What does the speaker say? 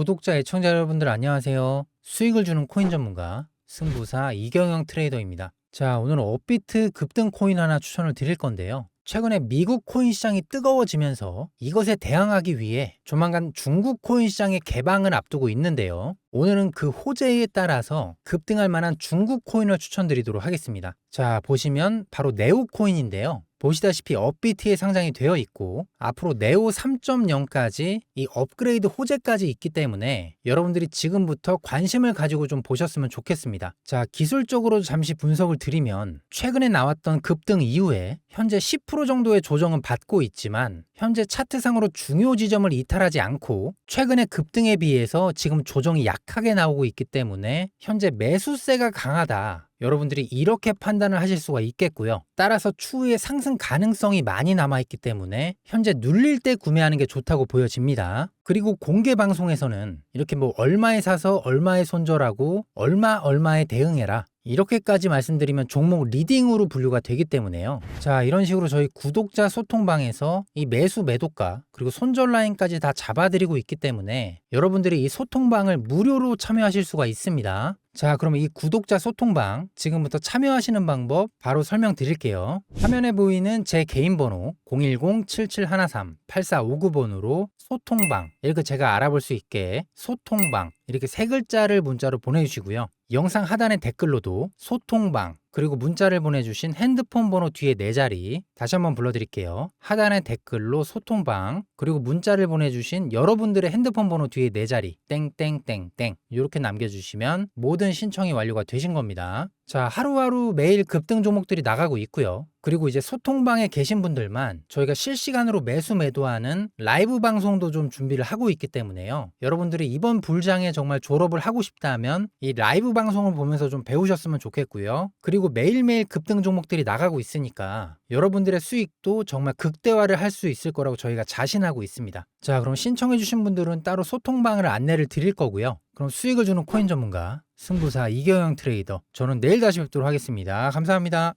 구독자, 애청자 여러분들 안녕하세요. 수익을 주는 코인 전문가 승부사 이경영 트레이더입니다. 자, 오늘은 업비트 급등 코인 하나 추천을 드릴 건데요. 최근에 미국 코인 시장이 뜨거워지면서 이것에 대항하기 위해 조만간 중국 코인 시장의 개방을 앞두고 있는데요. 오늘은 그 호재에 따라서 급등할 만한 중국 코인을 추천드리도록 하겠습니다. 자, 보시면 바로 네오 코인인데요. 보시다시피 업비트에 상장이 되어 있고 앞으로 네오 3.0까지 이 업그레이드 호재까지 있기 때문에 여러분들이 지금부터 관심을 가지고 좀 보셨으면 좋겠습니다. 자, 기술적으로 잠시 분석을 드리면 최근에 나왔던 급등 이후에 현재 10% 정도의 조정은 받고 있지만 현재 차트상으로 중요 지점을 이탈하지 않고 최근의 급등에 비해서 지금 조정이 약하게 나오고 있기 때문에 현재 매수세가 강하다. 여러분들이 이렇게 판단을 하실 수가 있겠고요. 따라서 추후에 상승 가능성이 많이 남아있기 때문에 현재 눌릴 때 구매하는 게 좋다고 보여집니다. 그리고 공개 방송에서는 이렇게 뭐 얼마에 사서 얼마에 손절하고 얼마 얼마에 대응해라. 이렇게까지 말씀드리면 종목 리딩으로 분류가 되기 때문에요. 자, 이런 식으로 저희 구독자 소통방에서 이 매수 매도가 그리고 손절 라인까지 다 잡아드리고 있기 때문에 여러분들이 이 소통방을 무료로 참여하실 수가 있습니다. 자, 그럼 이 구독자 소통방 지금부터 참여하시는 방법 바로 설명드릴게요. 화면에 보이는 제 개인 번호 010-7713-8459번으로 소통방 이렇게 제가 알아볼 수 있게 소통방 이렇게 세 글자를 문자로 보내주시고요. 영상 하단의 댓글로도 소통방 그리고 문자를 보내주신 핸드폰 번호 뒤에 네 자리 다시 한번 불러드릴게요. 하단의 댓글로 소통방 그리고 문자를 보내주신 여러분들의 핸드폰 번호 뒤에 네 자리 땡땡땡땡 이렇게 남겨주시면 모든 신청이 완료가 되신 겁니다. 자 하루하루 매일 급등 종목들이 나가고 있고요. 그리고 이제 소통방에 계신 분들만 저희가 실시간으로 매수 매도하는 라이브 방송도 좀 준비를 하고 있기 때문에요. 여러분들이 이번 불장에 정말 졸업을 하고 싶다면 이 라이브 방송을 보면서 좀 배우셨으면 좋겠고요. 그리고 매일매일 급등 종목들이 나가고 있으니까 여러분들의 수익도 정말 극대화를 할 수 있을 거라고 저희가 자신하고 있습니다. 자, 그럼 신청해 주신 분들은 따로 소통방을 안내를 드릴 거고요. 그럼 수익을 주는 코인 전문가 승부사 이경영 트레이더 저는 내일 다시 뵙도록 하겠습니다. 감사합니다.